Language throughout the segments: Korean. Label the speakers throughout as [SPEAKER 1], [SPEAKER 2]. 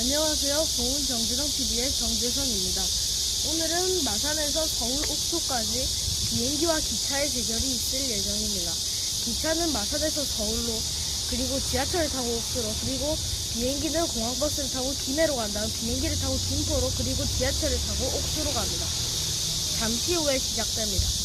[SPEAKER 1] 안녕하세요. 보은 정재성 TV의 정재성입니다. 오늘은 마산에서 서울 옥수까지 비행기와 기차의 대결이 있을 예정입니다. 기차는 마산에서 서울로 그리고 지하철을 타고 옥수로 그리고 비행기는 공항버스를 타고 김해로 간 다음 비행기를 타고 김포로 그리고 지하철을 타고 옥수로 갑니다. 잠시 후에 시작됩니다.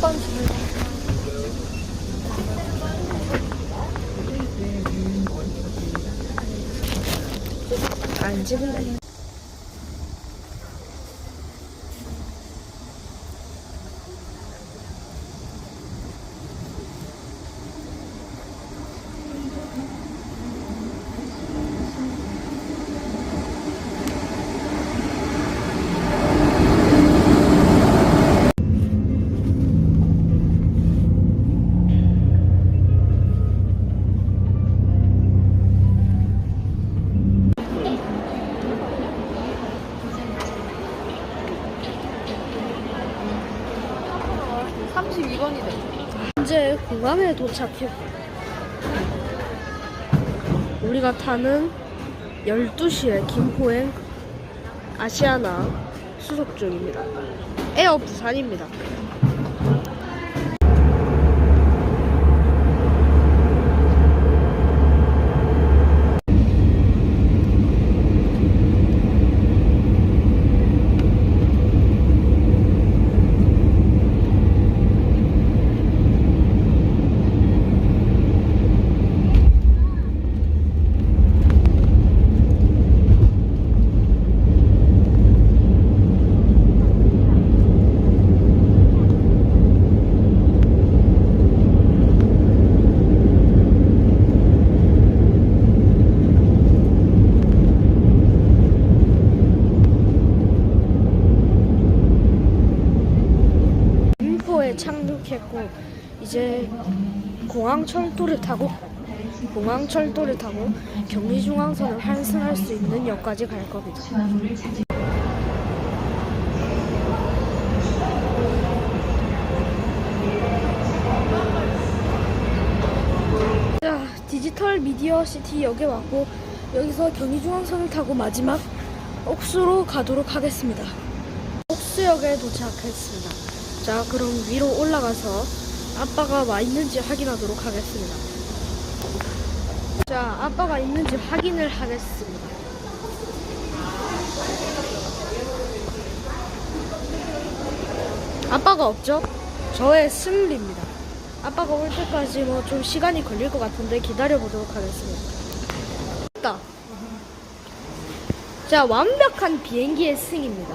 [SPEAKER 1] 번 줄. 안 찍을래. 현재 공항에 도착해. 우리가 타는 12시에 김포행 아시아나 수속 중입니다. 에어 부산입니다. 김포에 착륙했고 이제 공항 철도를 타고 공항 철도를 타고 경리중앙선을 환승할 수 있는 역까지 갈 겁니다. 자, 디지털 미디어 시티 역에 왔고 여기서 경리중앙선을 타고 마지막 옥수로 가도록 하겠습니다. 옥수역에 도착했습니다. 자, 그럼 위로 올라가서 아빠가 와 있는지 확인하도록 하겠습니다. 자, 아빠가 있는지 확인을 하겠습니다. 아빠가 없죠? 저의 승리입니다. 아빠가 올 때까지 뭐 좀 시간이 걸릴 것 같은데 기다려 보도록 하겠습니다. 자, 완벽한 비행기의 승입니다.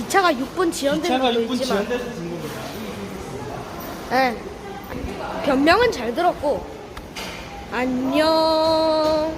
[SPEAKER 1] 기차가 6분 지연되는
[SPEAKER 2] 차가
[SPEAKER 1] 것도
[SPEAKER 2] 6분
[SPEAKER 1] 있지만
[SPEAKER 2] 지연돼서 겁니다.
[SPEAKER 1] 네. 변명은 잘 들었고 안녕